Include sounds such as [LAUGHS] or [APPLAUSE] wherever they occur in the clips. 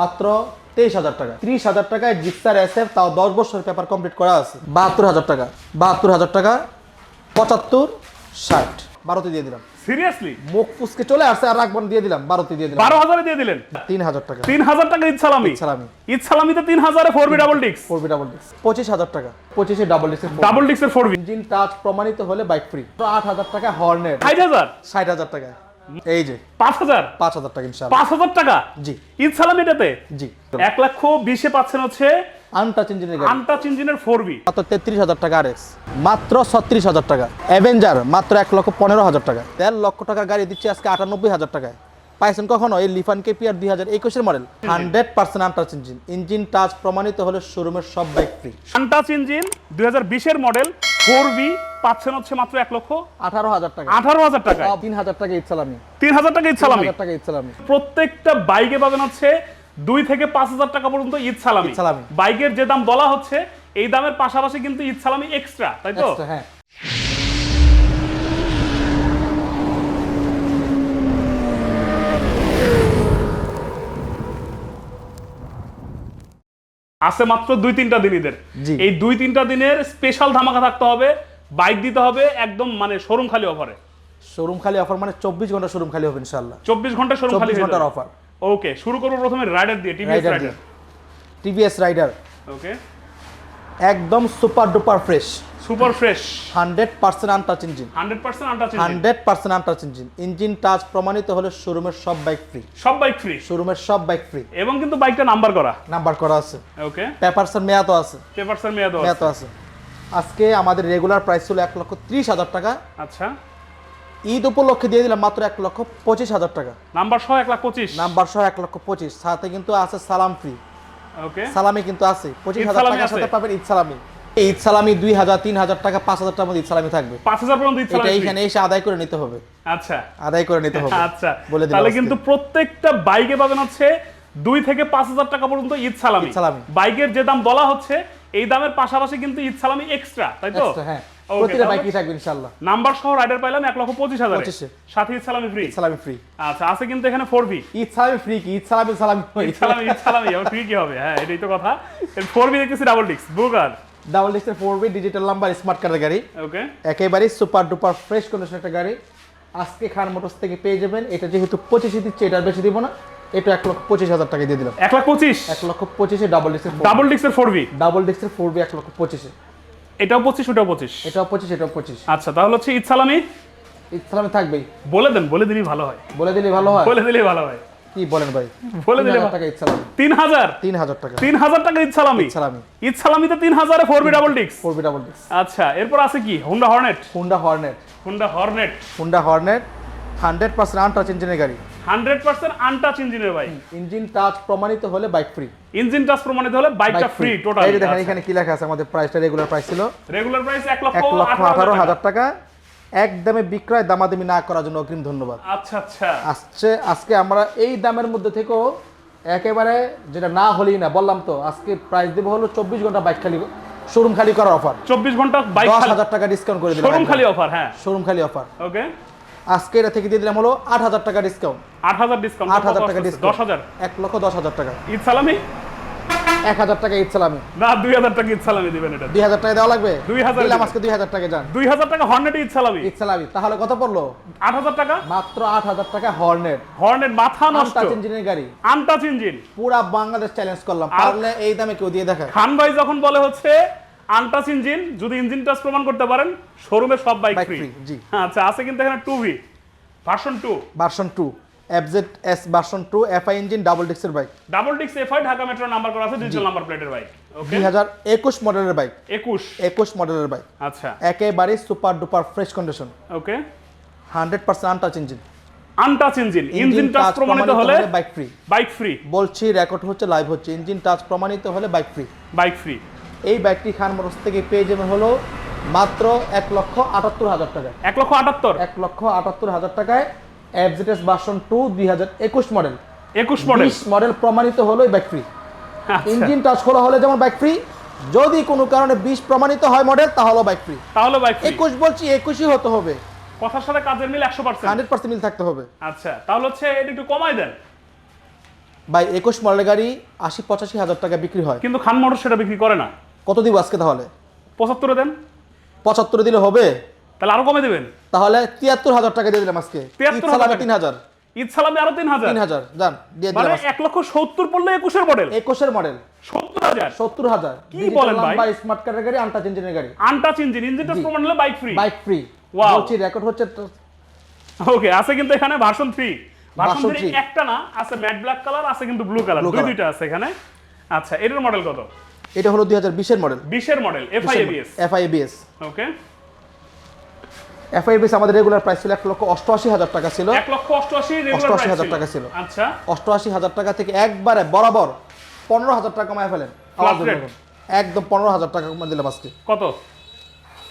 মাত্র তেইশ হাজার টাকা। ত্রিশ হাজার টাকায় জিক্সার এস এফ তাও দশ বছরের পেপার কমপ্লিট করা আছে। বাহাত্তর হাজার টাকা বাহাত্তর হাজার টাকা পঁচাত্তর ষাট। বারোতে দিয়ে দিলাম। সিরিয়াসলি মুখ ফুসকে চলে আসছে আর রাখবান দিয়ে দিলাম। বারোতে দিয়ে দিলাম। বারো হাজারে দিয়ে দিলেন? তিন হাজার টাকা। তিন হাজার টাকা ঈদ সালামি সালামি। ঈদ সালামিতে তিন হাজারে ফোর বি ডাবল ডিক্স ফোর বি ডাবল ডিস্ক পঁচিশ হাজার টাকা। পঁচিশে ডাবল ডিস্ক ডাবল ডিক্সের ফোর বি ইঞ্জিন টাচ প্রমাণিত হলে বাইক ফ্রি আট হাজার টাকা হর্নেট ষাট হাজার? ষাট হাজার টাকা এই যে। পাঁচ হাজার? পাঁচ হাজার টাকা ইনশাল্লাহ পাঁচ হাজার টাকা? জি। ঈদ জি। এক লক্ষ বিশে পাচ্ছেন হচ্ছে আনটাচ ইঞ্জিনের গাড়ি। আনটাচ ইঞ্জিনের ফোর বি মাত্র তেত্রিশ হাজার টাকা আর মাত্র ছত্রিশ হাজার টাকা। অ্যাভেঞ্জার মাত্র এক লক্ষ পনেরো হাজার টাকা। দেড় লক্ষ টাকার গাড়ি দিচ্ছে আজকে আটানব্বই হাজার টাকায়। পাইছেন কখনো এই লিফান কেপিআর দুই হাজার একুশের model hundred percent untouch engine engine touch প্রমাণিত হলে শোরুমের সব বাইক ফ্রি আনটাচ ইঞ্জিন দুই হাজার বিশের মডেল ফোর বি পাচ্ছেন হচ্ছে মাত্র এক লক্ষ আঠারো হাজার টাকা। আঠারো হাজার টাকা তিন হাজার টাকা ইচ্ছালামি। তিন হাজার টাকা ইচ্ছালামি। টাকা ইচ্ছালামি। প্রত্যেকটা বাইকে পাবেন হচ্ছে দুই থেকে পাঁচ হাজার টাকা পর্যন্ত ঈদ সালামি বাইকের যে দাম বলা হচ্ছে এই দামের পাশাপাশি কিন্তু ঈদ সালামি এক্সট্রা তাই তো? হ্যাঁ। আছে মাত্র দুই তিনটা দিন ঈদের। এই দুই তিনটা দিনের স্পেশাল ধামাকা থাকতে হবে বাইক দিতে হবে একদম মানে শোরুম খালি অফারে শোরুম খালি অফার মানে চব্বিশ ঘণ্টা শোরুম খালি হবে ইনশাল্লাহ চব্বিশ ঘণ্টা শোরুম খালি ঘণ্টার অফার ওকে শুরু করব প্রথমে রাইডার দিয়ে TVS rider TVS rider okay একদম super duper fresh super fresh. Hundred percent untouch engine hundred percent untouch hundred percent untouch engine engine touch প্রমাণিত হলে শোরুমের সব বাইক ফ্রি সব বাইক ফ্রি শোরুমের সব বাইক ফ্রি এবং কিন্তু বাইকটা নাম্বার করা। নাম্বার করা আছে। ওকে পেপারসের মেয়াদও আছে। পেপারসের মেয়াদ মেয়াদও আছে। আজকে আমাদের রেগুলার প্রাইস ছিল এক লক্ষ ত্রিশ হাজার টাকা। আচ্ছা। ঈদ উপলক্ষে দিয়ে দিলাম মাত্র এক লক্ষ পঁচিশ হাজার টাকা। নাম্বার সহ এক লাখ পঁচিশ। নাম্বার সহ এক লক্ষ পঁচিশ। সাথে কিন্তু আছে সালাম ফ্রি ওকে সালামি কিন্তু আছে। পঁচিশ হাজার টাকার সাথে পাবেন ঈদ সালামি। ঈদ সালামি দুই হাজার তিন হাজার টাকা পাঁচ হাজার টাকার মধ্যে ঈদ সালামি থাকবে। পাঁচ হাজার পর্যন্ত ঈদ সালামি। এইখানে এসে আদায় করে নিতে হবে। আচ্ছা। আদায় করে নিতে হবে। আচ্ছা। বলে দিলাম তাহলে কিন্তু প্রত্যেকটা বাইকে পাবেন হচ্ছে দুই থেকে পাঁচ হাজার টাকা পর্যন্ত ঈদ সালামি। সালামি। বাইকের যে দাম বলা হচ্ছে এই দামের পাশাপাশি কিন্তু ঈদ সালামি এক্সট্রা তাই তো? হ্যাঁ। প্রতিটা বাইকই থাকবে ইনশাল্লাহ নাম্বার সহ রাইডার পাইলাম এক লক্ষ পঁচিশ হাজার। পঁচিশে। সাথে ঈদ সালামি ফ্রি সালামি ফ্রি আচ্ছা আছে কিন্তু এখানে ফোর ভি ঈদ সালামি ফ্রি কি? ঈদ সালামি সালামি ঈদ সালামি ঈদ সালামি [LAUGHS] ফ্রি কি হবে? হ্যাঁ এটাই তো কথা। ফোর ভি দেখতেছি ডাবল ডিক্স বুকার ডাবল ডিস্কের four V digital number smart কার্ডের গাড়ি। ওকে একেবারেই সুপার ডুপার ফ্রেশ কন্ডিশন একটা গাড়ি। আজকে খান মোটরস থেকে পেয়ে যাবেন। এটা যেহেতু পঁচিশে দিচ্ছে এটা বেশি দিব না। এটা এক লক্ষ পঁচিশ হাজার টাকা দিয়ে দিলাম। এক লাখ পঁচিশ? এক লক্ষ পঁচিশে ডাবল ডিস্কের ডাবল ডিক্সের ফোর ভি ডাবল ডিস্কের ফোর বি এক লক্ষ পঁচিশে। এটাও পঁচিশ ওটাও পঁচিশ? এটাও পঁচিশ এটাও পঁচিশ। আচ্ছা তাহলে হচ্ছে ঈদ সালামি? থাকবেই। বলে দেন বলে দিলেই ভালো হয়। বলে দিলে ভালো হয়। বলে দিলেই ভালো হয়। কি বলেন ভাই? বলে দিলে টাকা সালামি তিন হাজার? তিন হাজার টাকা। তিন হাজার টাকা সালামি ঈদ সালামিতে তিন হাজারে ফোর বি ডাবল ডিক্স ফোর বি ডাবল ডিস্ক আচ্ছা এরপর আছে কি? Honda Hornet Honda Hornet Honda Hornet Honda Hornet hundred percent untouch ইঞ্জিনের গাড়ি। হান্ড্রেড পার্সেন্ট আনটাচ ইঞ্জিনের বাইক ইঞ্জিন টাচ প্রমাণিত হলে বাইক ফ্রি ইঞ্জিন টাচ প্রমাণিত হলে বাইকটা ফ্রি টোটাল এই দেখেন এখানে কি লেখা আছে? আমাদের প্রাইসটা রেগুলার প্রাইস ছিল। রেগুলার প্রাইস এক লক্ষ আঠারো হাজার টাকা। একদমে বিক্রয় দামাদামি না করার জন্য অগ্রিম ধন্যবাদ। আচ্ছা আচ্ছা। আসছে আজকে আমরা এই দামের মধ্যে থেকেও একেবারে যেটা না হলেই না বললাম তো আজকে প্রাইস দেবো হলো চব্বিশ ঘণ্টা বাইক খালি শোরুম খালি করার অফার চব্বিশ ঘণ্টা বাইক দশ হাজার টাকা ডিসকাউন্ট করে দিলাম শোরুম খালি অফার হ্যাঁ। শোরুম খালি অফার ওকে আজকে এটা থেকে দিয়ে দিলাম হলো আট হাজার টাকা ডিসকাউন্ট আট হাজার ডিসকাউন্ট আট হাজার টাকা ডিসকাউন্ট দশ হাজার? এক লক্ষ দশ হাজার টাকা। ঈদ সালামি। এক হাজার টাকা ঈদ সালামি। না দুই হাজার টাকা ঈদ সালামি দিবেন এটা। দুই হাজার টাকা দেওয়া লাগবে? 2000 দিলাম আজকে দুই হাজার টাকা যান। দুই হাজার টাকা হর্নেট ঈদ সালামি। ঈদ সালামি। তাহলে কত পড়ল? আট হাজার টাকা। মাত্র আট হাজার টাকা হর্নেট। হর্নেট মাথা নষ্ট। ইঞ্জিনের গাড়ি। Untouch engine. পুরা বাংলাদেশ চ্যালেঞ্জ করলাম। পারলে এই দামে কেউ দিয়ে দেখায়। খান ভাই যখন বলে হচ্ছে আনটাচ ইঞ্জিন যদি ইঞ্জিন টাচ প্রমাণ করতে পারেন শোরুমে সব বাইক ফ্রি আচ্ছা আছে কিন্তু এখানে two V version two version two FZ S version two FI engine double ডিক্সের bike double ডিক্স এফআই ঢাকা মেট্রো নাম্বার করা আছে ডিজিটাল নাম্বার প্লেটের বাইক দুই হাজার একুশ মডেলের বাইক একুশ? একুশ মডেলের বাইক আচ্ছা। একেবারে super duper fresh condition okay hundred percent untouch engine untouch engine engine touch প্রমাণিত হলে বাইক ফ্রি বাইক ফ্রি বলছি রেকর্ড হচ্ছে লাইভ হচ্ছে। ইঞ্জিন টাচ প্রমাণিত হলে বাইক ফ্রি বাইক ফ্রি এই বাইকটি খান মোটরস থেকে পেয়ে যাবেন হলো মাত্র এক লক্ষ আটাত্তর হাজার টাকায়। এক লক্ষ আটাত্তর? এক লক্ষ আটাত্তর হাজার টাকায় এফজেডএস ভার্সন টু দুই হাজার একুশ মডেল একুশ মডেল মডেল প্রমাণিত হলো বাইক ফ্রি ইঞ্জিন টাচ করা হলে যেমন বাইক ফ্রি যদি কোনো কারণে বিশ প্রমাণিত হয় মডেল তাহলে বাইক ফ্রি তাহলে বাইক একুশ বলছি একুশই হতে হবে। কথার সাথে কাজের মিল একশো পার্সেন্ট হান্ড্রেড পার্সেন্ট মিল থাকতে হবে। আচ্ছা তাহলে হচ্ছে এটা একটু কমাই দেন। ভাই একুশ মডেলের গাড়ি আশি পঁচাশি হাজার টাকা বিক্রি হয়। কিন্তু খান মোটর সেটা বিক্রি করে না। কত দিব আজকে তাহলে? পঁচাত্তরে দেন। পঁচাত্তর দিলে হবে? তাহলে আরও কমে দেবেন। তাহলে তিয়াত্তর হাজার টাকা দিয়ে দিলাম আজকে। 73 হাজার। তিন হাজার। ঈদ সালামে আরও তিন হাজার। তিন হাজার। যান মানে এক লক্ষ সত্তর পড়লে একুশের মডেল একুশের মডেল সত্তর হাজার। সত্তর হাজার। কি বলেন ভাই? স্মার্ট কার্ডের গাড়ি আনটাচ ইঞ্জিনের গাড়ি। আনটাচ ইঞ্জিন ইঞ্জিনটা প্রমাণ হলে bike free bike free Wow. বলছি রেকর্ড হচ্ছে ওকে আছে কিন্তু এখানে ভার্সন থ্রি ভার্সন থ্রি একটা না আছে ম্যাট ব্ল্যাক কালার আছে কিন্তু ব্লু কালার দুই দুইটা আছে এখানে। আচ্ছা এটার মডেল কত? এটা হলো দুই হাজার বিশের মডেল বিশের model FI ABS FI ABS FI ABS আমাদের রেগুলার প্রাইস ছিল এক লক্ষ অষ্টআশি হাজার টাকা ছিল। এক লক্ষ অষ্টআশি 88,000 টাকা ছিল। আচ্ছা। অষ্টআশি হাজার টাকা থেকে একবারে বরাবর পনেরো হাজার টাকা কমায় ফেলেন। একদম পনেরো হাজার টাকা কমায় দিলাম আজকে। কত?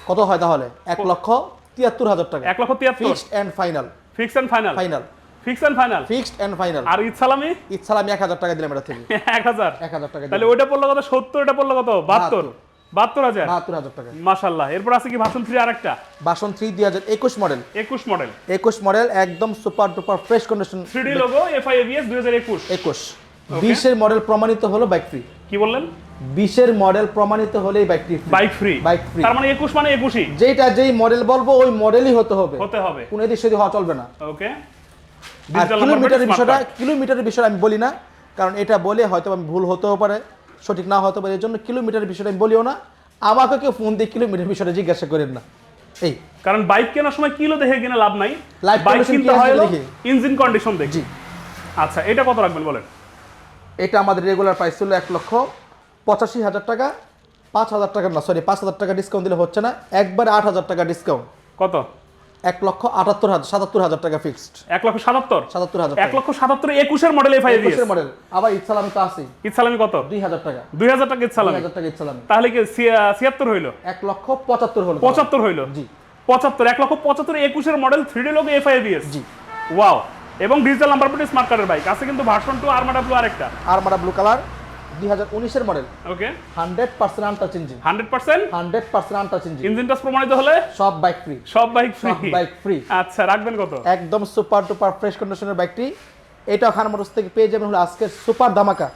কত হয় তাহলে? এক লক্ষ তিয়াত্তর হাজার টাকা। এক লক্ষ তিয়াত্তর। Fixed and final fix and final final fix and final fixed and final আর ঈদ সালামি? ইচ্ছা আমি এক হাজার টাকা দিলাম এটা থেকে। [LAUGHS] এক হাজার। এক হাজার টাকা তাহলে ওইটা পড়ল কত? সত্তর এটা পড়ল কত? বাহাত্তর। বাহাত্তর হাজার? বাহাত্তর হাজার টাকা। এরপর আছে কি ভার্সন থ্রি আরেকটা? বাসন থ্রি দুই হাজার একুশ মডেল একুশ মডেল একুশ মডেল একদম super duper fresh condition three D logo ABS দুই হাজার একুশ। একুশ। বিশের মডেল প্রমাণিত হলো বাইক ফ্রি কি বললেন? বিশের মডেল প্রমাণিত হলেই বাইকটি free। Bike free Bike free। তার মানে একুশ মানে একুশই। যেটা যেই মডেল বলব ওই মডেলই হতে হবে। হতে হবে। কোন এদিক সেদিক হওয়া চলবে না। ওকে আর কিলোমিটারের বিষয়টা কিলোমিটারের বিষয়টা আমি বলি না কারণ এটা বলে হয়তো আমি ভুল হতেও পারে। সঠিক না হতে পারে এর জন্য কিলোমিটার বিষয়টা আমি বলিও না। আমাকে কেউ ফোন দিয়ে কিলোমিটার বিষয়টা জিজ্ঞাসা করেন না। এই। কারণ বাইক কেনার সময় কিলো দেখে কিনে লাভ নাই। বাইক কিনতে হয় দেখে। ইঞ্জিন কন্ডিশন দেখি। আচ্ছা এটা কত রাখবেন বলেন? এটা আমাদের রেগুলার প্রাইস ছিল এক লক্ষ পঁচাশি হাজার টাকা। পাঁচ হাজার টাকা না সরি পাঁচ হাজার টাকা ডিসকাউন্ট দিলে হচ্ছে না। একবারে আট হাজার টাকা ডিসকাউন্ট কত? এক লক্ষ আটাত্তর হাজার সাতাত্তর হাজার টাকা ফিক্সড এক লক্ষ সাতাত্তর? সাতাত্তর হাজার এক লক্ষ সাতাত্তর একুশের মডেল এবিএস একুশের মডেল আবার ইচ্ছালামি তো আছি ইচ্ছালামি কত? দুই হাজার টাকা। দুই হাজার টাকা ইচ্ছালামি হাজার টাকা ইচ্ছালামি তাহলে কি ছিয়াত্তর হইল? এক লক্ষ পঁচাত্তর হলো। পঁচাত্তর হইল? জি। পঁচাত্তর এক লক্ষ পঁচাত্তর একুশের model three D logo FI ABS জি। ওয়াও এবং ডিজিটাল নাম্বার প্লেট স্মার্ট কার্ডের বাইক আছে কিন্তু ভার্সন টু আরমাডা ব্লু আরেকটা। আরমারা ব্লু কালার দুই হাজার উনিশের model okay hundred percent untouch engine hundred percent hundred percent untouch engine engine touch প্রমাণিত হলে? সব বাইক ফ্রি সব বাইক ফ্রি সব bike free। আচ্ছা রাখবেন কত? একদম সুপার টুপার ফ্রেশ কন্ডিশনের বাইকটি এটা খান মোটরস থেকে পেয়ে যাবেন হলো আজকের সুপার ধামাকা।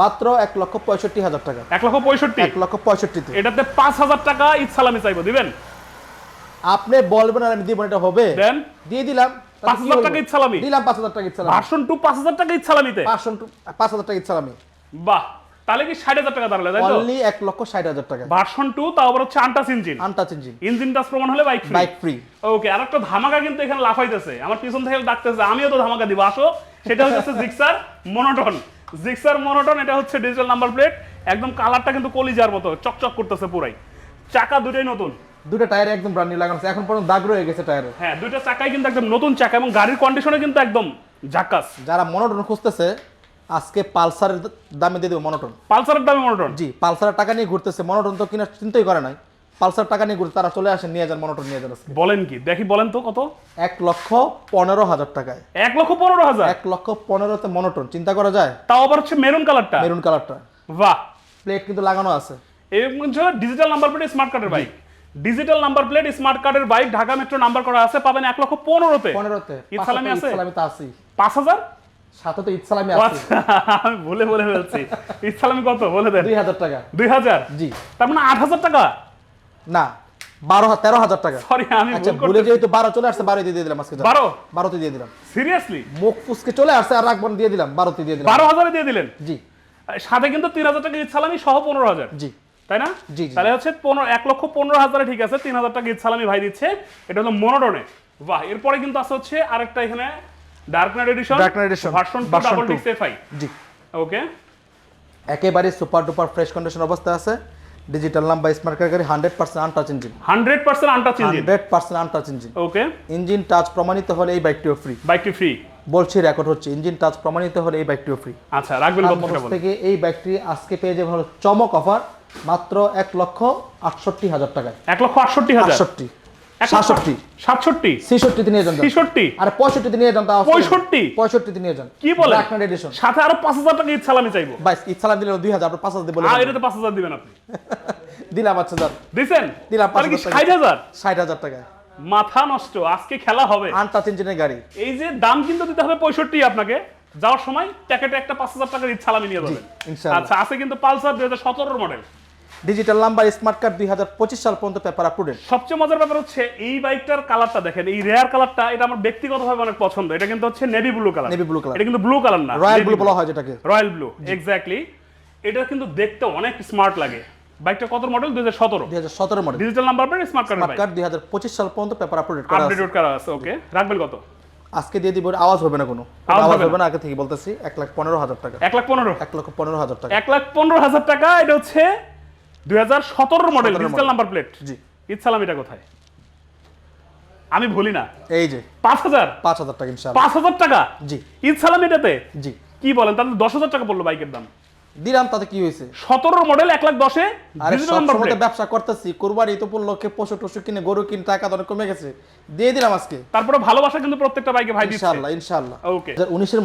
মাত্র এক লক্ষ পঁয়ষট্টি হাজার টাকা। এক লক্ষ পঁয়ষট্টি? এক লক্ষ পঁয়ষট্টিতে। এটাতে পাঁচ হাজার টাকা ঈদ সালামি চাইব দিবেন? আপনি বলবেন আর আমি দিব এটা হবে। দেন? দিয়ে দিলাম। পাঁচ হাজার টাকা ঈদ সালামি। দিলাম পাঁচ হাজার টাকা ইচ্ছালামি ভার্সন টু পাঁচ হাজার টাকা ঈদ সালামিতে। পাঁচশো পাঁচ হাজার টাকা ইচ্ছালামি বাহ তাহলে কি ষাট হাজার টাকা দাঁড়ালে তাই তো? অনলি এক লক্ষ ষাট হাজার টাকা। ভার্সন টু তাও আবার হচ্ছে engine untouch engine engine touch প্রমাণ হলে বাইক বাইক ফ্রি ওকে আর একটা ধামাকা কিন্তু এখানে লাফাইতেছে আমার পিছন থেকে ডাকতেছে আমিও তো ধামাকা দিব আসো। সেটা হচ্ছে জিক্সার মনোটন জিক্সার মনোটন এটা হচ্ছে ডিজিটাল নাম্বার প্লেট একদম কালারটা কিন্তু কলিজার মতো চকচক করতেছে পুরাই। চাকা দুটোই নতুন। দুটো টায়ার একদম ব্র্যান্ড নিউ লাগানো আছে। এখন পর্যন্ত দাগ রয়ে গেছে টায়ারে হ্যাঁ দুইটা চাকাই কিন্তু একদম নতুন চাকা এবং গাড়ির কন্ডিশনে কিন্তু একদম জাকাস। যারা মনোটন খুঁজতেছে আজকে পালসারের দামে দিয়ে দেবো মনোটন পালসারের দামে মনোটন জি পালসারের টাকা নিয়ে ঘুরতেছে মনোটন তো কিনা চিন্তাই করে নাই। পালসার টাকা নিয়ে ঘুরতে তারা চলে আসে নিয়ে যান মনোটন নিয়ে যান বলেন কি? দেখি বলেন তো কত? এক লক্ষ পনেরো হাজার টাকায়। এক লক্ষ পনেরো হাজার? এক লক্ষ পনেরোতে মনোটন চিন্তা করা যায়? তাও আবার হচ্ছে মেরুন কালারটা মেরুন কালারটা বাহ! প্লেট কিন্তু লাগানো আছে। ডিজিটাল নাম্বার প্লেট স্মার্ট কার্ডের bike digital number plate smart কার্ডের বাইক ঢাকা মেট্রো নাম্বার করা আছে পাবেন এক লক্ষ পনেরোতে। পনেরোতে। ঈদ সালামি আছে? ইসলামি তো আছি পাঁচ হাজার? সাথে তো ইসলামি আছে। আচ্ছা, আমি ভুলে বলে ফেলছি ইসলামি কত? বলে দেন। দুই হাজার টাকা। দুই হাজার? জি। তার মানে আট হাজার টাকা? না বারো হা- তেরো হাজার টাকা। সরি আমি আচ্ছা ভুলে করতে যেহেতু বারো চলে আসছে বারোতে দিয়ে দিলাম আজকে যান। বারো? বারোতে দিয়ে দিলাম। সিরিয়াসলি মুখ ফুসকে চলে আসছে আর রাখব না, দিয়ে দিলাম বারোতে দিয়ে দিলাম। বারো হাজারে দিয়ে দিলেন? জি। সাথে কিন্তু তিন হাজার টাকা ঈদ সালামি সহ পনেরো হাজার। জি। তাই না? জি। তাহলে হচ্ছে পনেরো এক লক্ষ পনেরো হাজারে ঠিক আছে তিন হাজার টাকা ঈদ সালামি ভাই দিচ্ছে। এটা হলো মনোটনে। বাহ এরপরে কিন্তু আছে হচ্ছে আরেকটা এখানে dark knight edition Dark Knight Edition, version two version double two। ডিক্স এফআই জি। ওকে একেবারে সুপার ডুপার ফ্রেশ কন্ডিশন অবস্থা আছে। ডিজিটাল নাম্বার স্মার্ট কার গাড়ি hundred percent untouch engine hundred percent untouch engine hundred percent untouch engine okay engine touch প্রমাণিত হলে এই বাইকটিও ফ্রি বাইকটি ফ্রি বলছি রেকর্ড হচ্ছে ইঞ্জিন টাচ প্রমাণিত হলে এই বাইকটিও ফ্রি আচ্ছা রাখবেন থেকে এই বাইকটি আজকে পেয়ে যাবে হলো চমক অফার মাত্র এক লক্ষ আটষট্টি হাজার টাকায়। এক লক্ষ আটষট্টি হাজার? আটষট্টি। নিয়ে যান নিয়ে যান নিয়ে যান। কি বলে এডিশন সাথে আরও টাকা ঈদ সালামি চাইব। দিলে আর দিবেন আপনি। দিলাম দিলাম টাকা। মাথা নষ্ট আজকে খেলা হবে। ইঞ্জিনের গাড়ি। এই যে দাম কিন্তু দিতে হবে পঁয়ষট্টি আপনাকে। যাওয়ার সময় প্যাকেটে একটা পাঁচ হাজার টাকার ঈদ সালামি নিয়ে যাবেন। আচ্ছা আছে কিন্তু পালসার দুই হাজার সতেরোর model digital number smart card দুই হাজার পঁচিশ সাল পর্যন্ত পেপার আপটুডেট সবচেয়ে মজার ব্যাপার হচ্ছে এই বাইকটার কালারটা দেখেন এই রেয়ার কালারটা এটা আমার ব্যক্তিগতভাবে অনেক পছন্দ। এটা কিন্তু হচ্ছে navy blue colour Navy blue color। এটা কিন্তু ব্লু কালার না রয়্যাল ব্লু বলা হয় যেটাকে। রয়্যাল ব্লু এক্স্যাক্টলি এটা কিন্তু দেখতে অনেক স্মার্ট লাগে। বাইকটা কত মডেল দুই হাজার সতেরো। দুই হাজার সতেরো model digital number plate smart card smart card দুই হাজার পঁচিশ সাল পর্যন্ত পেপার আপটুডেট করা আছে। আপডেট করা আছে ওকে রাখবেন কত? আজকে দিয়ে দিব আওয়াজ হবে না কোনো। আওয়াজ হবে না আগে থেকে বলতেছি এক লাখ পনেরো হাজার টাকা। এক লাখ পনেরো। এক লক্ষ পনেরো হাজার টাকা। এক লাখ পনেরো হাজার টাকা এটা হচ্ছে দুই হাজার সতেরো মডেল ডিজিটাল নাম্বার প্লেট জি। ঈদ এটা কোথায়? আমি ভুলি না। এই যে। পাঁচ হাজার? পাঁচ হাজার টাকা ইনশাআল্লাহ। পাঁচ হাজার টাকা? জি। ঈদ এটাতে? জি। কি বলেন? তাহলে দশ হাজার টাকা পড়ল বাইকের দাম। দিলাম তাতে কি হয়েছে? সতেরো মডেল এক লাখ দশে ব্যবসা করতেছি কোরবানি তো উপলক্ষে পশু টশু কিনে গরু কিনে টাকা কমে গেছে। দিয়ে দিলাম আজকে। তারপরে ভালোবাসা কিন্তু প্রত্যেকটা বাইকে ভাই দিচ্ছে। ইনশাআল্লাহ ইনশাআল্লাহ। Okay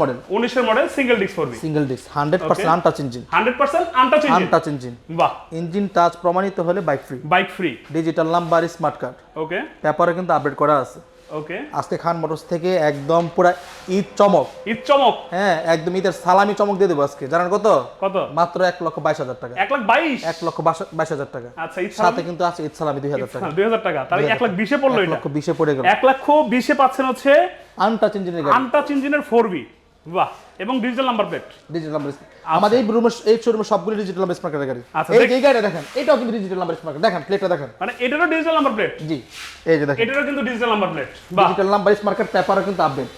model model single disc four V single disc hundred percent untouch engine hundred percent untouch untouch engine বাহ। ইঞ্জিন টাচ প্রমাণিত হলে bike free bike free digital number smart card okay পেপারে কিন্তু আপডেট করা আছে। ওকে আজকে খান মোটরস থেকে একদম পুরা ঈদ চমক। ঈদ চমক? হ্যাঁ একদম ঈদের সালামি চমক দিয়ে দেবো আজকে। জানেন কত? কত? মাত্র এক লক্ষ বাইশ হাজার টাকা। এক লাখ বাইশ? এক লক্ষ বাইশ হাজার টাকা। আচ্ছা ঈদ সাথে কিন্তু আছে ঈদ সালামি দুই হাজার টাকা। দুই হাজার টাকা। তাহলে এক লাখ বিশে পড়ল এক লক্ষ বিশে পড়ে গেল। এক লক্ষ বিশে পাচ্ছেন হচ্ছে আনটাচ ইঞ্জিনের আনটাচ ইঞ্জিনের ফোর বি বাহ এবং digital number plate digital number আমাদের এই রুমের এই শোরুমে সবগুলো ডিজিটাল নাম্বার স্মার্ট গাড়ি আচ্ছা, এই এই গাড়িটা দেখেন এটাও কিন্তু ডিজিটাল নাম্বার স্মার্ট দেখেন প্লেটটা দেখেন। মানে এটারও ডিজিটাল নাম্বার প্লেট জি এই যে দেখেন। এটারও কিন্তু digital number plate digital number smart পেপারও কিন্তু আপডেট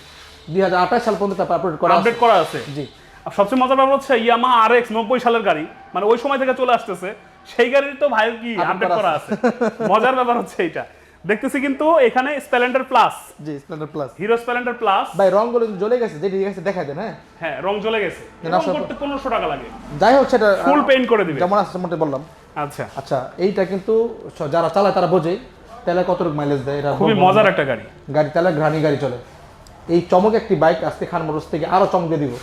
দুই হাজার আঠাশ সাল পর্যন্ত পেপার আপডেট করা আছে। আপডেট করা আছে। জি। আর সবচেয়ে মজার ব্যাপার হচ্ছে ইয়ামা আর এক্স নব্বই সালের গাড়ি। মানে ওই সময় থেকে চলে আসতেছে। সেই গাড়ির তো ভাই কি আপডেট করা করা আছে। মজার ব্যাপার হচ্ছে এটা দেখতেছি কিন্তু এখানে স্প্লেন্ডার প্লাস জি Splendor plus Hero Splendor plus ভাই রংগুলো কিন্তু জ্বলে গেছে যেটি গেছে দেখা দেন হ্যাঁ? হ্যাঁ রং জ্বলে গেছে। রং করতে পনেরোশো টাকা লাগে। যাই হোক সেটা ফুল পেইন্ট করে দিবে। যেমন আছে তেমনটাই বললাম। আচ্ছা। আচ্ছা এইটা কিন্তু যারা চালায় তারা বোঝে। তেলে কতটুকু মাইলেজ দেয় এটা খুবই মজার একটা গাড়ি। গাড়ি তেলে ঘানি গাড়ি চলে। এই চমক একটি বাইক আজকে খান মোটরস থেকে আরও চমক দিব।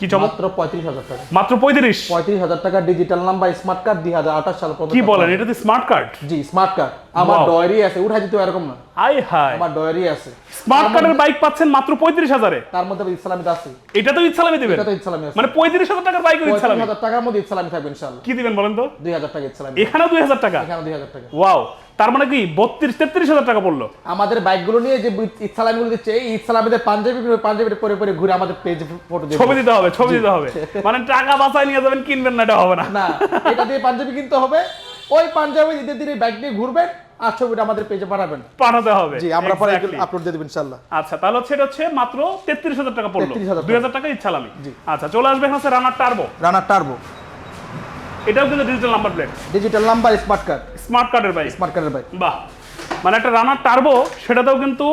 কি মাত্র পঁয়ত্রিশ হাজার টাকা। মাত্র পঁয়ত্রিশ? পঁয়ত্রিশ হাজার টাকা ডিজিটাল নাম্বার স্মার্ট কার্ড দুই হাজার আঠাশ সাল কি বলেন? এটাতে স্মার্ট কার্ড জি স্মার্ট কার্ড আমার. ডয়ারি আছে উঠাই দিতে এরকম না। আই হাই আমার ডয়ারি আছে। স্মার্ট কার্ডের বাইক পাচ্ছেন মাত্র পঁয়ত্রিশ হাজারে। তার মধ্যে ইসলামিত আছে এটা তো ইচ্ছালামি দিবেন। এটা তো ইসলামি আছে। মানে পঁয়ত্রিশ হাজার টাকার বাইক পঁয়ত্রিশ হাজার টাকার মধ্যে ইসলামি থাকবে ইনশাল্লাহ কি দিবেন বলেন তো? দুই হাজার টাকা ইসলামি এখানেও দুই হাজার টাকা? এখানে দুই হাজার টাকা। ওয়াও তার মানে কি? বত্রিশ তেত্রিশ হাজার টাকা পড়ল। আমাদের বাইকগুলো নিয়ে যে ইসলামি গুলো দিচ্ছে এই ইসলামিদের পাঞ্জাবি পাঞ্জাবি পরে পরে ঘুরে আমাদের পেজে ফটো ছবি দিতে হবে ছবি দিতে হবে। মানে টাকা বাঁচায় নিয়ে যাবেন কিনবেন না এটা হবে না। না এটা দিয়ে পাঞ্জাবি কিনতে হবে। ওই পাঞ্জাবি ঈদের দিনে বাইক নিয়ে ঘুরবেন আর ছবিটা আমাদের পেজে পাঠাবেন। পাঠাতে হবে। জি আমরা পরে. আপলোড দিয়ে দেব ইনশাআল্লাহ। আচ্ছা তাহলে হচ্ছে এটা হচ্ছে মাত্র তেত্রিশ হাজার টাকা পড়ল। 33,000 দুই হাজার টাকা ইচ্ছালামি জি। আচ্ছা চলে আসবে হচ্ছে রানার টার্বো। Runner turbo. এটাও কিন্তু digital number plate digital number smart card smart কার্ডের বাইক স্মার্ট কার্ডের বাইক বাহ। মানে একটা রানার টার্বো সেটাতেও কিন্তু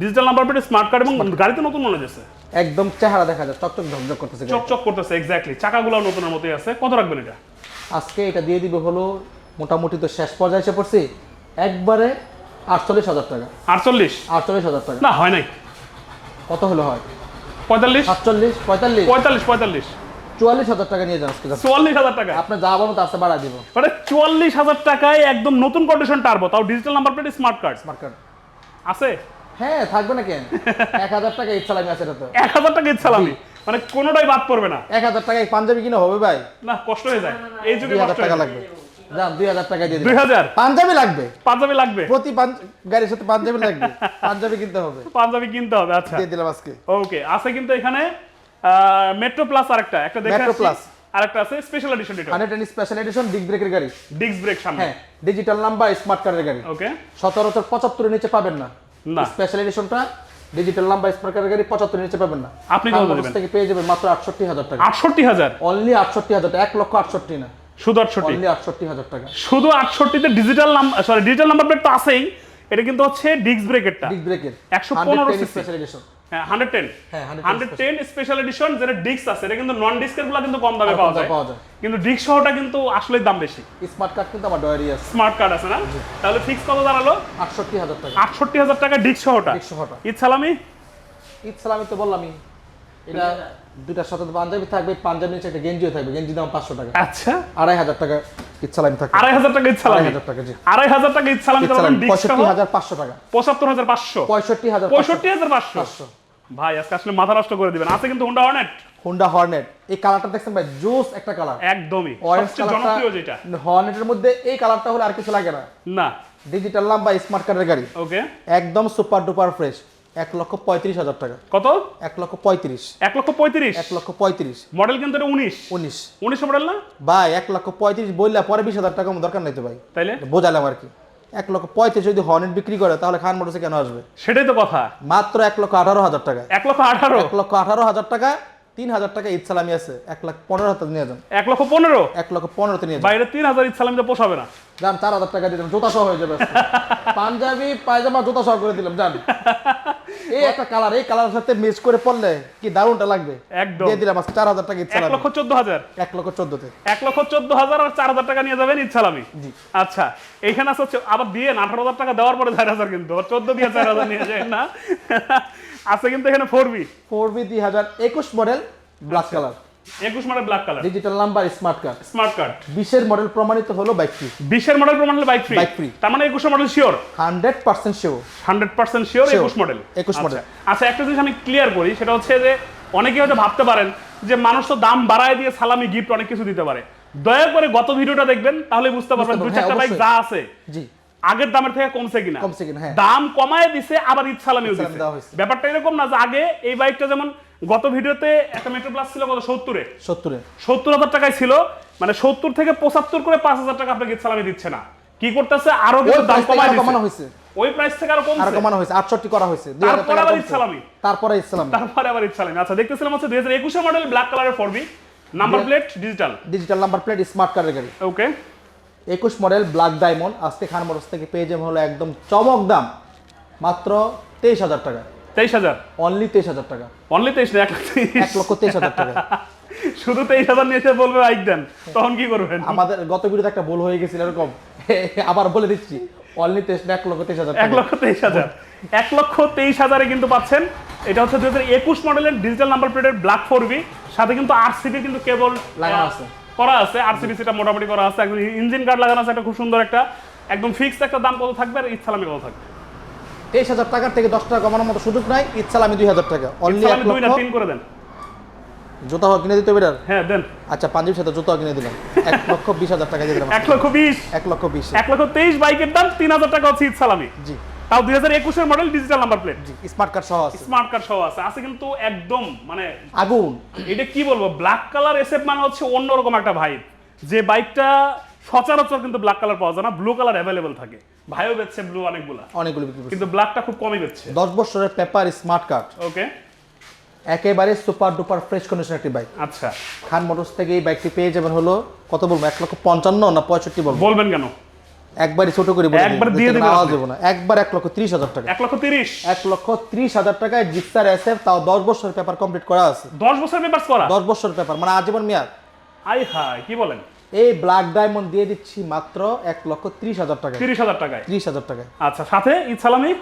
digital number plate smart card এবং গাড়িতে নতুন মনে যাচ্ছে একদম চেহারা দেখা যায় চকচক ঝকঝক করতেছে চকচক করতেছে এক্স্যাক্টলি চাকাগুলো নতুনের মতোই আছে। কত রাখবেন এটা? আজকে এটা দিয়ে দিবে হলো মোটামুটি তো শেষ পর্যায়ে এসে পড়ছি একবারে আটচল্লিশ হাজার টাকা। আটচল্লিশ? আটচল্লিশ হাজার টাকা। না হয় নাই। কত হলো হয়? পঁয়তাল্লিশ? সাতচল্লিশ পঁয়তাল্লিশ। পঁয়তাল্লিশ পঁয়তাল্লিশ। চুয়াল্লিশ হাজার টাকা নিয়ে যান চুয়াল্লিশ হাজার টাকা? আপনার যা বলুন তার বাড়া দিব। মানে চুয়াল্লিশ হাজার টাকায় একদম নতুন কন্ডিশন টার্বো তাও digital number plate smart card smart card আছে? হ্যাঁ থাকবে না কেন? [LAUGHS] এক হাজার টাকা ইচ্ছালামি আছে এটা তো। এক হাজার টাকা ইচ্ছালামি মানে কোনোটাই বাদ পড়বে না। এক হাজার টাকায় পাঞ্জাবি কিনে হবে ভাই? না কষ্ট হয়ে যায়। এই যুগে হাজার টাকা লাগবে। যান দুই হাজার টাকা দিয়ে দুই হাজার? পাঞ্জাবি লাগবে? পাঞ্জাবি লাগবে। প্রতি গাড়ির সাথে পাঞ্জাবি লাগবে। [LAUGHS] পাঞ্জাবি কিনতে হবে। পাঞ্জাবি কিনতে হবে আচ্ছা। দিয়ে দিলাম আজকে। ওকে আছে কিন্তু এখানে মেট্রো প্লাস আরেকটা একটা দেখে আসছি। Plus। আরেকটা আছে স্পেশাল এডিশন এটা। হান্ড্রেড এন্ড স্পেশাল এডিশন ডিগ ব্রেকের গাড়ি। ডিস্ক ব্রেক সামনে। হ্যাঁ ডিজিটাল নাম্বার স্মার্ট কার্ডের গাড়ি। ওকে সতেরোশো পঁচাত্তরের নিচে পাবেন না। না। স্পেশাল এডিশনটা ডিজিটাল নাম্বার স্মার্ট কার্ডের গাড়ি পঁচাত্তরের নিচে পাবেন না। আপনি কত দেবেন? থেকে পেয়ে যাবেন মাত্র আটষট্টি হাজার টাকা। আটষট্টি হাজার? অনলি আটষট্টি হাজার টাকা এক লক্ষ আটষট্টি না। শুধু আটষট্টি? অনলি আটষট্টি হাজার টাকা। শুধু আটষট্টিতে digital number sorry digital number plate তো আছেই। এটা কিন্তু হচ্ছে ডিস্ক ব্রেকেরটা ডিগ ব্রেকের 115 cc special edition hundred ten হ্যাঁ, 110 হান্ড্রেড টেন স্পেশাল এডিশন যেটা ডিস্ক আছে এটা কিন্তু নন ডিস্কেরগুলো কিন্তু কম দামে পাওয়া যায়। পাওয়া যায়। কিন্তু ডিস্ক সহটা কিন্তু আসলে দাম বেশি। স্মার্ট কার্ড কিন্তু আমার ডয়ারি আছে। স্মার্ট কার্ড আছে না? তাহলে ফিক্স কত দাঁড়াল? আটষট্টি হাজার টাকা। আটষট্টি হাজার টাকা ডিস্ক সহটা। একশো হটা ঈদ সালামি? ঈদ সালামি তো বললামই। এটা দুইটার সাথে পাঞ্জাবি থাকবে পাঞ্জাবি নিচে একটা গেঞ্জিও থাকবে গেঞ্জি দাম পাঁচশো টাকা। আচ্ছা। আড়াই হাজার টাকা সালামি থাকবে। আড়াই হাজার টাকা সালামি হাজার টাকা জি। আড়াই হাজার টাকা সহ পঁয়ষট্টি হাজার পাঁচশো টাকা। পঁচাত্তর হাজার পাঁচশো। পঁয়ষট্টি হাজার পঁয়ষট্টি হাজার পাঁচশো। ভাই আজকে আসলে মাথা নষ্ট করে দিবেন। আছে কিন্তু হোন্ডা হর্নেট হোন্ডা হর্নেট এই কালারটা দেখছেন ভাই জোস একটা কালার। একদমই। সবচেয়ে জনপ্রিয় যেটা। হর্নেটের মধ্যে এই কালারটা হলে আর কিছু লাগে না। না। ডিজিটাল নাম্বার স্মার্ট কার্ডের গাড়ি। ওকে একদম সুপার ডুপার ফ্রেশ এক লক্ষ পঁয়ত্রিশ হাজার টাকা কত এক লক্ষ পঁয়ত্রিশ এক লক্ষ পঁয়ত্রিশ এক লক্ষ পঁয়ত্রিশ মডেল কিন্তু এটা উনিশ উনিশ উনিশ মডেল না ভাই এক লক্ষ পঁয়ত্রিশ বললে পরে বিশ হাজার টাকা দরকার নাই তো ভাই তাইলে বোঝালাম আর কি এক লক্ষ পঁয়ত্রিশ যদি হর্নেট বিক্রি করে তাহলে খান মোটরসে কেন আসবে সেটাই তো কথা মাত্র এক লক্ষ আঠারো হাজার টাকা এক লক্ষ আঠারো এক লক্ষ আঠারো হাজার টাকা তিন হাজার টাকা ঈদ সালামি আছে এক লাখ পনেরো হাজার নিয়ে যান এক লক্ষ পনেরো এক লক্ষ পনেরোতে নিয়ে যান বাইরে তিন হাজার ইচ্ছালামিতে পোষাবে না যান চার হাজার টাকা দিয়ে দিলাম জুতা সহ হয়ে যাবে [LAUGHS] পাঞ্জাবি পায়জামা জুতা সহ করে দিলাম যান। [LAUGHS] এই একটা কালার এই কালারের সাথে মিক্স করে পড়লে কি দারুণটা লাগবে? একদম। দিয়ে দিলাম আজকে চার হাজার টাকা ঈদ এক লক্ষ চোদ্দ হাজার। এক লক্ষ চোদ্দতে। এক লক্ষ চোদ্দ হাজার আর চার হাজার টাকা নিয়ে যাবেন ইচ্ছালামি। জি। আচ্ছা এইখানে আছে হচ্ছে আবার দিয়ে আঠারো হাজার টাকা দেওয়ার পরে চার হাজার কিন্তু চোদ্দ দিয়ে চার হাজার নিয়ে যায় না। [LAUGHS] আছে কিন্তু এখানে ফোর বি ফোর বি দুই হাজার একুশ মডেল ব্ল্যাক কালার একুশ model black colour digital number smart card smart card বিশের মডেল প্রমাণিত হলো বাইক ফ্রি বিশের মডেল প্রমাণ বাইক ফ্রি Bike free। তার মানে একুশের model sure hundred percent sure hundred percent sure একুশ মডেল 21 model। আচ্ছা। একটা জিনিস আমি ক্লিয়ার করি সেটা হচ্ছে যে অনেকে হয়তো ভাবতে পারেন যে মানুষ তো দাম বাড়ায় দিয়ে সালামি গিফট অনেক কিছু দিতে পারে। দয়া করে গত ভিডিওটা দেখবেন তাহলে বুঝতে পারবেন দুই চারটা হ্যাঁ, বাইক যা আছে জি। আগের দামের থেকে কমছে কিনা। কমছে কিনা, হ্যাঁ। দাম কমায় দিছে আবার ঈদ সালামিও দিছে। ব্যাপারটা এরকম না যে আগে এই বাইকটা যেমন গত ভিডিওতে একটা মেট্রো প্লাস ছিল কত? সত্তরে? সত্তরে। সত্তর হাজার টাকায় ছিল। মানে সত্তর থেকে পঁচাত্তর করে পাঁচ হাজার টাকা আপনাকে সালামি দিচ্ছে না। কি করতেছে? আরও দাম কমায় কমানো হয়েছে। ওই প্রাইস থেকে আরও আরও কমানো হয়েছে। আটষট্টি করা হয়েছে। তারপরে আবার কমছে। ইসলামি। তারপরে ইসলাম তারপরে আবার ঈদ আচ্ছা দেখতেছিলাম হচ্ছে দুই হাজার একুশের মডেল ব্ল্যাক কালারের four V number plate digital digital number plate smart কার্ডের গাড়ি। ওকে একুশ মডেল ব্ল্যাক ডায়মন্ড আজকে খান মোটরস থেকে পেয়ে যাবেন হলো একদম চমক দাম। মাত্র তেইশ হাজার টাকা। তেইশ হাজার? অনলি তেইশ হাজার টাকা। অনলি তেইশ না এক লক্ষ তেইশ হাজার টাকা। শুধু তেইশ হাজার নিয়ে বলবে বাইক দেন। তখন কি করবেন? আমাদের গত ভিডিওতে একটা ভুল হয়ে গেছিল এরকম। আবার বলে দিচ্ছি অনলি তেইশ এক লক্ষ তেইশ হাজার এক লক্ষ তেইশ হাজার। এক লক্ষ তেইশ হাজারে কিন্তু পাচ্ছেন। এটা হচ্ছে দুই হাজার একুশ মডেলের ডিজিটাল নাম্বার প্লেটের ব্ল্যাক ফোরবি সাথে কিন্তু আর আরসিবি কিন্তু কেবল লাগানো আছে। করা আছে। আর আরসিবি সেটা মোটামুটি করা আছে। একদম ইঞ্জিন কার্ড লাগানো আছে একটা খুব সুন্দর একটা একদম ফিক্সড একটা দাম কত থাকবে আর ইচ্ছালামি কত থাকবে? তেইশ হাজার টাকার থেকে দশ টাকা কমানোর মতো সুযোগ নাই। ইচ্ছা আমি দুই হাজার টাকা। অনলি এক লক্ষ। তিন করে দেন। জুতা কিনে দিতে হবে হ্যাঁ দেন। আচ্ছা পাঞ্জাবির সাথে জুতা কিনে দিলাম। এক [LAUGHS] লক্ষ বিশ হাজার টাকা দিয়ে দিলাম। এক লক্ষ বিশ। এক লক্ষ বিশ। এক লক্ষ তেইশ বাইকের দাম তিন হাজার টাকা হচ্ছে ইচ্ছালামি জি। তাও দুই হাজার একুশের মডেল ডিজিটাল নাম্বার প্লেট জি স্মার্ট কার্ড সহ আছে। স্মার্ট কার্ড সহ আছে। আছে কিন্তু একদম মানে আগুন। এটা কি বলব? ব্ল্যাক কালার এসএফ মানে হচ্ছে অন্যরকম একটা ভাইব যে বাইকটা সচরাচর কিন্তু ব্ল্যাক কালার পাওয়া যায় না ব্লু কালার অ্যাভেলেবেল থাকে। ভাইও বেচছে ব্লু অনেকগুলা। অনেকগুলো বিক্রি করছে। কিন্তু ব্ল্যাকটা খুব কমই বেচছে। দশ বছরের পেপার স্মার্ট কার্ড ওকে একেবারে সুপার ডুপার ফ্রেশ কন্ডিশন একটি বাইক আচ্ছা। খান মোটরস থেকে এই বাইকটি পেয়ে যাবেন হলো কত বলব এক লক্ষ পঞ্চান্ন না পঁয়ষট্টি বলব? বলবেন কেন? একবারে ছোট করে বলে একবার দিয়ে দিবেন আওয়াজ। দেবো না। একবার এক লক্ষ ত্রিশ হাজার টাকা। এক লক্ষ তিরিশ। এক লক্ষ ত্রিশ হাজার টাকায় জিক্সার এসএফ তাও দশ বছরের পেপার কমপ্লিট করা আছে। দশ বছর পেপার করা? দশ বছরের পেপার মানে আজীবন মেয়াদ। আই হাই কি বলেন? এই ব্ল্যাক ডায়মন্ড দিয়ে দিচ্ছি মাত্র এক লক্ষ ত্রিশ হাজার টাকা তিরিশ হাজার টাকায়? ত্রিশ হাজার টাকায়। আচ্ছা সাথে ইচ্ছালামি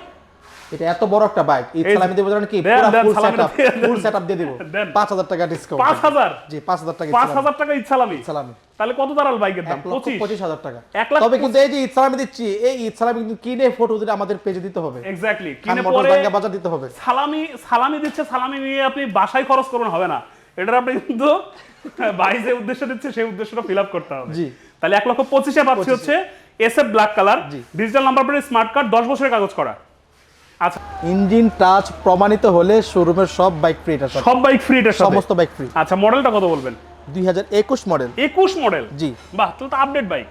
এটা এত বড় একটা বাইক এই- সালামি দেবো জানেন কি? দেন, ফুল সেটআপ। ফুল সেটআপ দিয়ে দিব। দেন। পাঁচ হাজার টাকা ডিসকাউন্ট পাঁচ হাজার? জি পাঁচ হাজার টাকা পাঁচ হাজার টাকা ইচ্ছালামি সালামি তাহলে কত দাঁড়াল বাইকের দাম? এক লক্ষ পঁচিশ? পঁচিশ হাজার টাকা। এক লাখ তবে কিন্তু এই যে ঈদ সালামি দিচ্ছি এই ঈদ সালামি কিন্তু কিনে ফটো দিলে আমাদের পেজে দিতে হবে। এক্স্যাক্টলি কিনে পরে বাজার দিতে হবে। সালামি সালামি দিচ্ছে সালামি নিয়ে আপনি বাসায় খরচ করুন হবে না। এটার আপনি কিন্তু ভাই যে উদ্দেশ্য দিচ্ছে সেই উদ্দেশ্যটা ফিল আপ করতে হবে। জি। তাহলে এক লক্ষ পঁচিশে পাচ্ছি হচ্ছে S F black colour digital number plate smart card দশ বছরের কাগজ করা। আচ্ছা। ইঞ্জিন টাচ প্রমাণিত হলে শোরুমের সব বাইক ফ্রি এটা সব। বাইক ফ্রি সাথে? সমস্ত বাইক ফ্রি আচ্ছা মডেলটা কত বলবেন? দুই হাজার একুশ মডেল একুশ মডেল জি। বাহ তো আপডেট বাইক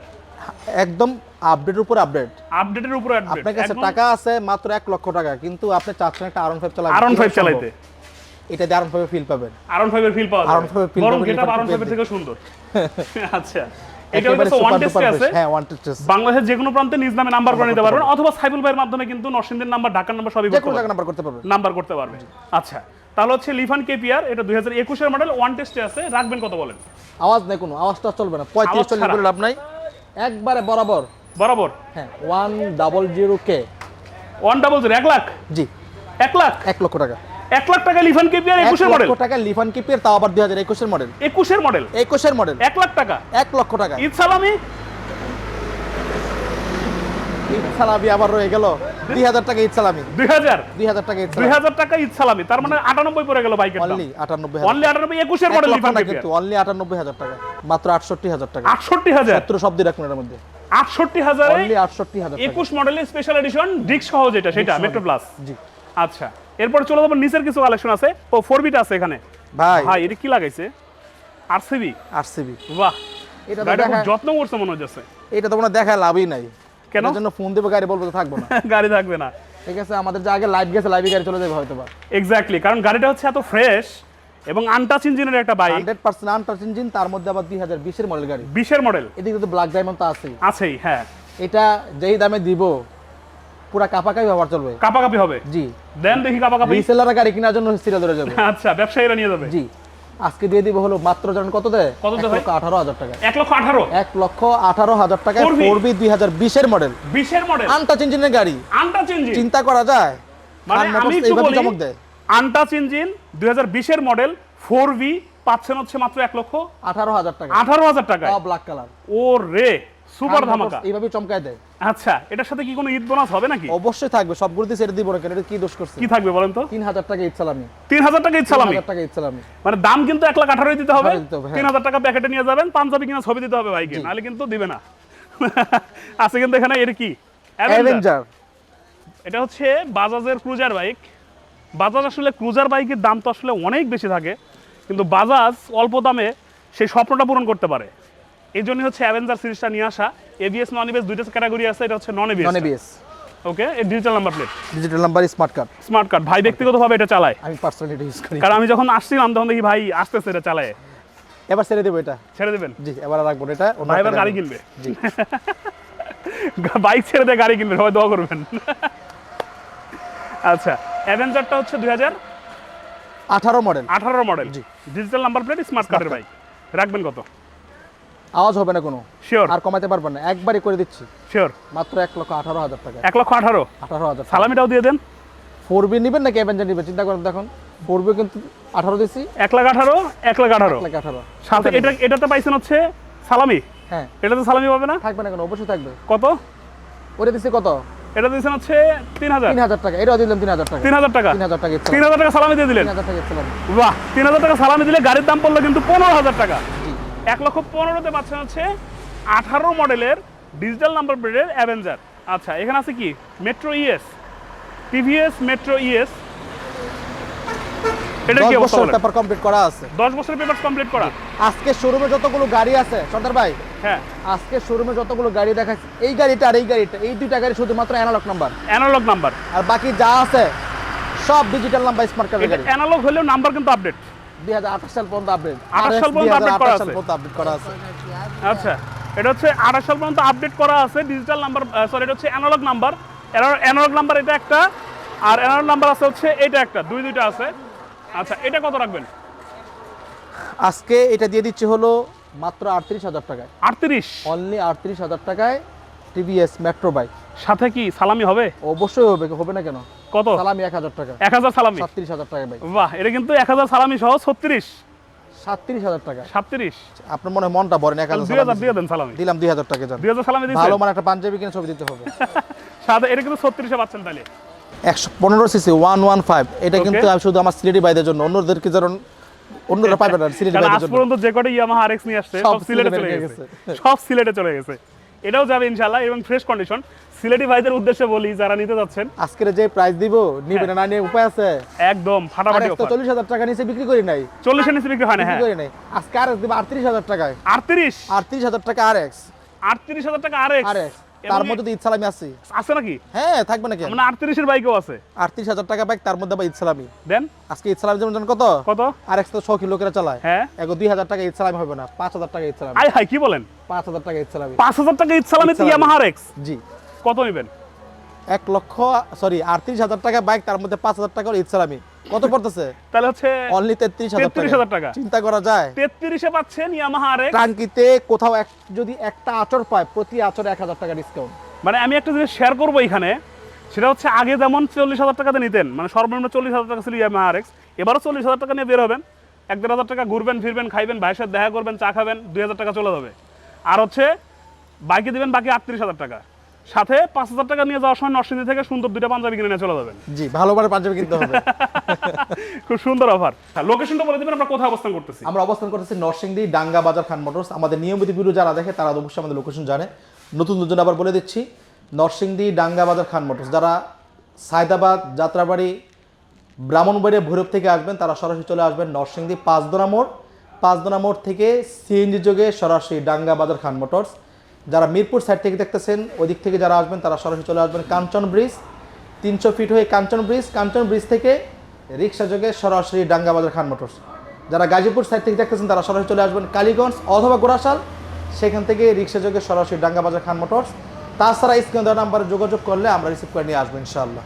একদম আপডেটের উপর আপডেট আপডেটের উপর আপনার কাছে টাকা আছে মাত্র এক লক্ষ টাকা কিন্তু আপনি চাচ্ছেন একটা আরন ফাইভ চালাবেন আরন ফাইভ চালাইতে। এটা আরন ফাইভে ফিল পাবেন। আরন ফাইভের ফিল পাওয়া R15 যাবে। এর feel বরং এটা আরন থেকে সুন্দর। [LAUGHS] আচ্ছা। এটা হচ্ছে ওয়ান টেস্টে আছে হ্যাঁ ওয়ান টেস্ট বাংলাদেশের যে কোনো প্রান্তে নিজ নামে নাম্বার করে নিতে পারবেন। অথবা সাইবুল ভাইয়ের মাধ্যমে কিন্তু নরসিংদীর নাম্বার ঢাকার নাম্বার সবই করতে পারবেন। নাম্বার করতে পারবেন। নাম্বার করতে পারবেন। আচ্ছা। তাহলে হচ্ছে লিফান কেপিআর এটা দুই হাজার একুশের মডেল ওয়ান টেস্টে আছে। রাখবেন কত বলেন? আওয়াজ নেই কোনো আওয়াজটা চলবে না। পঁয়ত্রিশ আওয়াজ চল্লিশ ছাড়া। করে লাভ নাই। একবারে বরাবর। বরাবর? হ্যাঁ one double zero K one double zero এক লাখ? জি। এক লাখ? এক লক্ষ টাকা। এক লাখ টাকা লিফান কেপিআর এক একুশের মডেল টাকা লিফান কিপের তাও আবার দুই হাজার একুশের মডেল একুশের মডেল একুশের মডেল এক লাখ টাকা। এক লক্ষ টাকা। ঈদ সালামি। ঈদ সালামি আবার রয়ে গেল। দুই হাজার টাকা ঈদ সালামি। দুই হাজার। দুই হাজার টাকা দুই হাজার টাকা ঈদ সালামি। তার মানে আটানব্বই পড়ে গেল বাইকের অনলি আটানব্বই অনলি আটানব্বই একুশের মডেল লক্ষ না কিন্তু অনলি আটানব্বই হাজার টাকা। মাত্র আটষট্টি হাজার টাকা। আটষট্টি হাজার। সত্তর শব্দ রাখুন এর মধ্যে। আটষট্টি হাজারে আটষট্টি হাজার একুশ মডেলের স্পেশাল এডিশন ডিস্ক সহ যেটা সেটা মেট্রো প্লাস জি। আচ্ছা। এরপর চলে যাব নিচের কিছু কালেকশন আছে। ও ফোর বিট আছে এখানে। ভাই। ভাই এটা কি লাগাইছে? আরসিবি আরসিবি বাহ। এটা তো দেখা যত্ন করছে মনে হচ্ছে। এটা তো মনে দেখায় লাভই নাই। কেন? জন্য ফোন দেবো গাড়ি বলব তো থাকব না। [LAUGHS] গাড়ি থাকবে না। ঠিক আছে আমাদের যে আগে লাইভ গেছে লাইভে গাড়ি চলে যাবে হয়তো বা। এক্স্যাক্টলি কারণ গাড়িটা হচ্ছে এত ফ্রেশ এবং আনটাচ ইঞ্জিনের একটা bike hundred percent untouch engine তার মধ্যে আবার দুই হাজার বিশের মডেল গাড়ি। বিশের মডেল এদিকে তো ব্ল্যাক ডায়মন্ড তো আছেই। আছেই হ্যাঁ। এটা যেই দামে দিব পুরা কাপাকাই ব্যবহার চলবে। কাপাকাপি হবে? জি। দেন দেখি কাপাকাপি। রিসেলার গাড়ি কেনার জন্য সিরিয়াল ধরে যাবে। আচ্ছা ব্যবসায়ীরা নিয়ে যাবে। জি। আজকে দিয়ে দিব হলো মাত্র জানেন কত দেয়? এক ভাই? লক্ষ আঠারো হাজার টাকা। এক লক্ষ আঠারো? এক লক্ষ আঠারো হাজার টাকা। 4B ফোর বি দুই হাজার বিশের মডেল বিশের মডেল আনটাচ ইঞ্জিনের গাড়ি। আনটাচ ইঞ্জিন চিন্তা করা যায়। মানে আমি একটু বলি চমক দেয়। আনটাচ ইঞ্জিন দুই হাজার বিশের মডেল ফোর পাচ্ছেন হচ্ছে মাত্র এক লক্ষ আঠারো হাজার টাকা। আঠারো হাজার টাকা ব্ল্যাক কালার ও রে সুপার ধামাকা। এইভাবে চমকায় দেয়। আচ্ছা এটার সাথে কি কোনো ঈদ বোনাস হবে নাকি? অবশ্যই থাকবে সবগুলোতে ছেড়ে দিব না কেন? এটা কি দোষ করছে? কি থাকবে বলেন তো? তিন হাজার টাকা ইচ্ছালামি তিন হাজার টাকা ঈদ সালামি? হাজার টাকা ইচ্ছালামি মানে দাম কিন্তু এক লাখ আঠারোই দিতে হবে। আঠারোই দিতে হবে, হ্যাঁ। তিন হাজার টাকা প্যাকেটে নিয়ে যাবেন পাঞ্জাবি কিনা ছবি দিতে হবে ভাইকে নাহলে কিন্তু দিবে না। [LAUGHS] আছে কিন্তু এখানে এর কি? অ্যাভেঞ্জার এটা হচ্ছে বাজাজের ক্রুজার বাইক। বাজাজ আসলে ক্রুজার বাইকের দাম তো আসলে অনেক বেশি থাকে কিন্তু বাজাজ অল্প দামে সেই স্বপ্নটা পূরণ করতে পারে। এই জন্যই হচ্ছে অ্যাভেঞ্জার সিরিজটা নিয়ে আসা। এবিএস নন এবিএস দুইটা ক্যাটাগরি আছে এটা হচ্ছে non ABS non ABS okay এই digital number plate digital number smart card smart card ভাই ব্যক্তিগতভাবে এটা চালায়। আমি পার্সোনালি এটা ইউজ করি। কারণ আমি যখন আসছিলাম তখন দেখি ভাই আসতেছে এটা চালায়। এবার ছেড়ে দেবো এটা। ছেড়ে দেবেন? জি এবার রাখব এটা। ভাই এবার গাড়ি গাড়ি। কিনবে। জি। [LAUGHS] বাইক ছেড়ে দিয়ে গাড়ি কিনবে সবাই দোয়া করবেন। [LAUGHS] আচ্ছা অ্যাভেঞ্জারটা হচ্ছে দুই হাজার আঠারো মডেল আঠারো মডেল জি। ডিজিটাল নাম্বার প্লেট স্মার্ট কার্ডের বাইক। রাখবেন কত? আওয়াজ হবে না কোনো। শিওর আর কমাতে পারবেন না। একবারই করে দিচ্ছি। শিওর মাত্র এক লক্ষ আঠারো হাজার টাকা। এক লক্ষ আঠারো? আঠারো হাজার সালামিটাও দিয়ে দেন। ফোর বি নেবেন নাকি অ্যাভেঞ্জার নেবেন? চিন্তা করেন দেখুন। ফোর বি কিন্তু আঠারো দিচ্ছি এক লাখ আঠারো এক লাখ আঠারো। লাখ আঠারো। সাথে এটা এটাতে পাইছেন হচ্ছে সালামি। হ্যাঁ। এটাতে সালামি পাবে না? থাকবে না কেন? অবশ্যই থাকবে। কত? ওটা দিচ্ছি কত? এটা দিয়েছেন হচ্ছে তিন হাজার। তিন হাজার টাকা। এটাও দিলাম তিন হাজার টাকা। তিন হাজার টাকা। তিন হাজার টাকা তিন হাজার টাকা সালামি দিয়ে দিলেন। বাহ তিন হাজার টাকা সালামি দিলে গাড়ির দাম পড়ল কিন্তু পনেরো হাজার টাকা। এক লক্ষ পনেরোতে পাচ্ছেন হচ্ছে আঠারো মডেলের ডিজিটাল নাম্বার প্লেটের অ্যাভেঞ্জার। আচ্ছা এখানে আছে কি? Metro ES TVS metro ES এটা কি অবস্থা পেপার কমপ্লিট করা আছে। দশ বছরের পেপার কমপ্লিট করা। আজকে শোরুমে যতগুলো গাড়ি আছে সর্দার ভাই হ্যাঁ। আজকে শোরুমে যতগুলো গাড়ি দেখাচ্ছে এই গাড়িটা আর এই গাড়িটা এই দুইটা গাড়ি শুধুমাত্র অ্যানালগ নাম্বার অ্যানালগ নাম্বার আর বাকি যা আছে সব ডিজিটাল নাম্বার স্মার্ট কার্ডের গাড়ি। অ্যানালগ হলেও নাম্বার কিন্তু আপডেট দুই হাজার আঠাশ সাল পর্যন্ত আপডেট 28 সাল পর্যন্ত update করা আছে। আপডেট করা আছে। আচ্ছা এটা হচ্ছে আঠাশ সাল পর্যন্ত আপডেট করা আছে ডিজিটাল নাম্বার সরি এটা হচ্ছে অ্যানালগ নাম্বার অ্যানালগ নাম্বার এটা একটা আর অ্যানালগ নাম্বার আছে হচ্ছে এটা একটা দুই দুইটা আছে। আচ্ছা এটা কত রাখবেন? আজকে এটা দিয়ে দিচ্ছি হলো মাত্র আটত্রিশ হাজার টাকায়। আটত্রিশ? অনলি আটত্রিশ হাজার টাকায় টিভিএস মেট্রো বাইক সাথে কি সালামি হবে? অবশ্যই হবে হবে না কেন? কত? সালামি এক হাজার টাকা। এক হাজার সালামি? সাতত্রিশ হাজার টাকা বাইক বাহ এটা কিন্তু এক হাজার সালামি সহ ছত্রিশ। সাতত্রিশ হাজার টাকা। সাতত্রিশ। আপনার মনে মনটা ভরেন এক হাজার দুই হাজার সালামি দিয়ে দেন সালামি। দিলাম দুই হাজার টাকা যান দুই হাজার সালামি ভালো দিচ্ছেন মানে একটা পাঞ্জাবি কিনে ছবি দিতে হবে। [LAUGHS] সাথে এটা কিন্তু ছত্রিশে পাচ্ছেন তাহলে। একশো পনেরো সিসি ওয়ান ওয়ান ফাইভ এটা কিন্তু শুধু আমার সিলেটি বাইদের জন্য অন্যদেরকে যেন অন্যরা পাইবে না সিলেটি বাইদের আজ পর্যন্ত যে কটা ইয়ামাহা আরএক্স নিয়ে আসছে সব সিলেটে চলে গেছে। সব সিলেটে চলে গেছে। এটাও যাবে ইনশাল্লাহ এবং ফ্রেশ কন্ডিশন সিলেটি ভাইদের উদ্দেশ্যে বলি যারা নিতে যাচ্ছেন। আজকের যে প্রাইস দিব নিবে না না নিয়ে উপায় আছে? একদম ফাটাফাটি অফার। চল্লিশ হাজার টাকা নিচে বিক্রি করি নাই। চল্লিশের নিচে বিক্রি হয় না হ্যাঁ করি নাই। আজকে আর দিব আটত্রিশ হাজার টাকায়। আটত্রিশ? আটত্রিশ হাজার টাকা আর এক্স আটত্রিশ হাজার টাকা আরএক্স আর এক্স তার মধ্যে তো ইচ্ছালামি আছে আছে নাকি? হ্যাঁ থাকবে নাকি? মানে আটত্রিশের বাইকও আছে। আটত্রিশ হাজার টাকা বাইক তার মধ্যে আবার ইচ্ছালামি দেন। আজকে ইচ্ছালামি যেমন জানেন কত? কত? আর এক্স তো শখী লোকেরা চালায়। হ্যাঁ। দুই হাজার টাকা ইচ্ছালামি হবে না পাঁচ হাজার টাকা ইচ্ছালামি আই হাই কি বলেন? পাঁচ হাজার টাকা ইচ্ছালামি পাঁচ হাজার টাকা ইচ্ছালামিতে ইচ্ছালামি। ইয়ামাহা আরএক্স জি। কত নেবেন? এক লক্ষ সরি আটত্রিশ হাজার টাকা বাইক তার মধ্যে পাঁচ হাজার টাকা ইচ্ছালামি কত পড়তেছে? তাহলে হচ্ছে অনলি তেত্রিশ হাজার তেত্রিশ হাজার টাকা। চিন্তা করা যায়। তেত্রিশে পাচ্ছেন ইয়ামাহা আরএক্স টাঙ্কিতে কোথাও এক যদি একটা আচর পায় প্রতি আচরে এক হাজার টাকা ডিসকাউন্ট মানে আমি একটা জিনিস শেয়ার করব এখানে সেটা হচ্ছে আগে যেমন চল্লিশ হাজার টাকাতে নিতেন মানে সর্বনিম্ন চল্লিশ হাজার টাকা ছিল ইয়ামাহা আরএক্স এবারও চল্লিশ হাজার টাকা নিয়ে বের হবেন। এক দেড় হাজার টাকা ঘুরবেন ফিরবেন খাইবেন ভাইয়ের সাথে দেখা করবেন চা খাবেন দুই হাজার টাকা চলে যাবে। আর হচ্ছে বাইকে দিবেন বাকি আটত্রিশ হাজার টাকা। সাথে পাঁচ হাজার টাকা নিয়ে যাওয়ার সময় নরসিংদী থেকে সুন্দর দুইটা পাঞ্জাবি কিনে নিয়ে চলে যাবেন। জি ভালোভাবে পাঞ্জাবি কিনতে হবে। [LAUGHS] খুব সুন্দর অফার। লোকেশনটা বলে দিবেন আমরা কোথায় অবস্থান করতেছি? আমরা অবস্থান করতেছি নরসিংদী ডাঙ্গা বাজার খান মোটরস। আমাদের নিয়মিত ভিডিও যারা দেখে তারা অবশ্যই আমাদের লোকেশন জানে। নতুন নতুন আবার বলে দিচ্ছি নরসিংদী ডাঙ্গা বাজার খান মোটরস। যারা সায়দাবাদ যাত্রাবাড়ি ব্রাহ্মণবাড়িয়া ভৈরব থেকে আসবেন তারা সরাসরি চলে আসবেন নরসিংদী পাঁচদোনা মোড়। পাঁচদোনা মোড় থেকে সিএনজি যোগে সরাসরি ডাঙ্গা বাজার খান মোটরস। যারা মিরপুর সাইড থেকে দেখতেছেন, ওদিক দিক থেকে যারা আসবেন, তারা সরাসরি চলে আসবেন কাঞ্চন ব্রিজ। তিনশো ফিট হয়ে কাঞ্চন ব্রিজ। কাঞ্চন ব্রিজ থেকে রিক্সা যোগে সরাসরি ডাঙ্গাবাজার খান মোটরস। যারা গাজীপুর সাইড থেকে দেখতেছেন, তারা সরাসরি চলে আসবেন কালীগঞ্জ অথবা গোড়াশাল। সেখান থেকে রিক্সা যোগে সরাসরি ডাঙ্গাবাজার খান মোটরস। তাছাড়া স্ক্রিন নাম্বারে যোগাযোগ করলে আমরা রিসিভ করে নিয়ে আসব, ইনশাআল্লাহ।